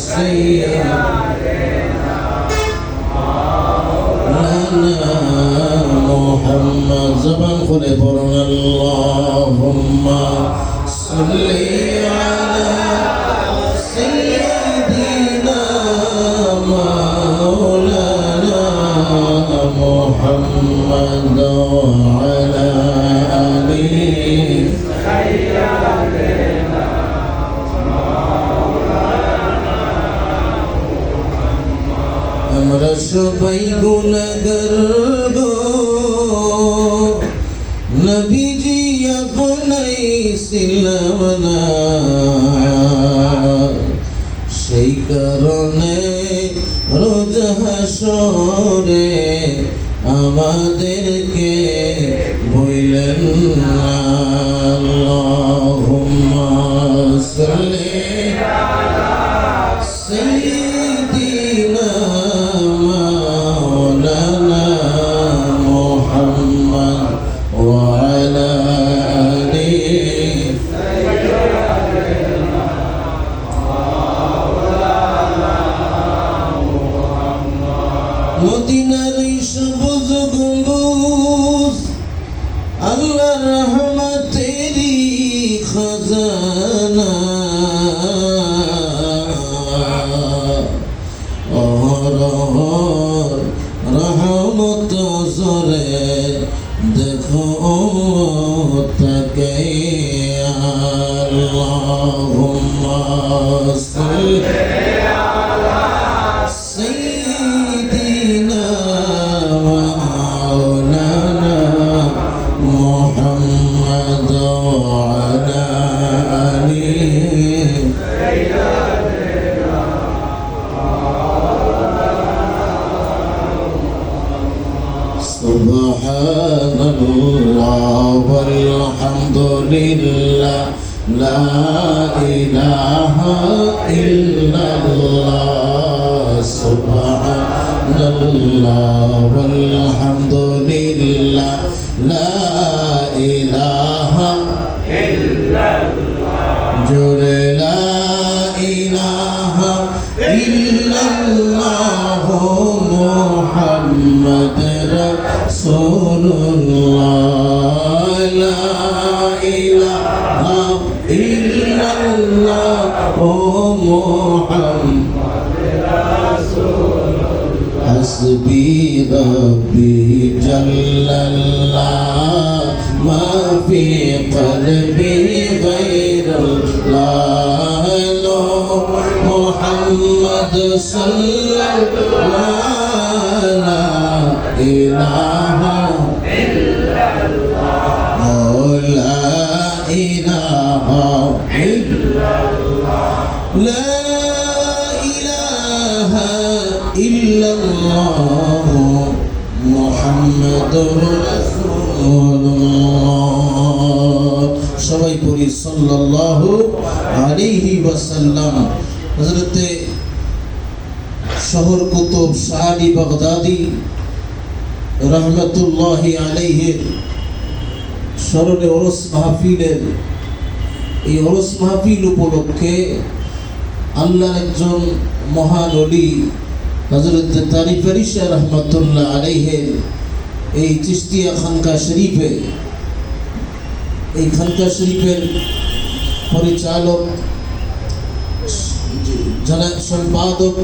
آله سيدنا محمد سيدنا مولانا محمد وعلى آله আমরা সবাই গুণাগার গো নবীজি আপনাই ছিলাম না সেই কারণে রোজ হাসরে আমাদেরকে বইলেন না রহমত জরে দেখো তাকে আল্লাহুম্মা সাল্লি। لله لا إله إلا الله سبحان الله والحمد لله لا إله جل لا إله إلا الله محمد رسول الله لا إله إلا الله محمد حسبي ربي جل الله ما في قلبي غير الله نور محمد صلى الله لا إله إله إلا لا إله إلا الله محمد رسول الله সবাই পড়ি সাল্লাল্লাহু আলাইহি ওয়াসাল্লাম হযরতে শহর কুতুব শাহি বাগদাদি রহমতুল্লাহি আলাইহির স্মরণে ওরস মাহফিলের এই ওরস মাহফিল উপলক্ষে আল্লাহর একজন মহান অলি হজরত রহমতুল্লাহ আলাইহের এই চিস্তিয়া খানকা শরীফে, এই খানকা শরীফের পরিচালক জনাব সম্পাদক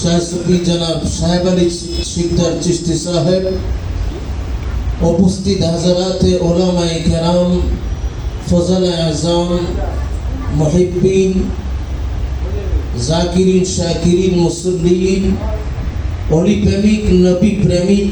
শাহসুফি জনাব সাহেব আলী চিস্তি সাহেব, উপস্থিত হাজারাতে ওলামায়ে কেরাম ফজল আজম মহিবিন জাকিরিন শাকিরিন মুসল্লিন অলি প্রেমিক নবী প্রেমিক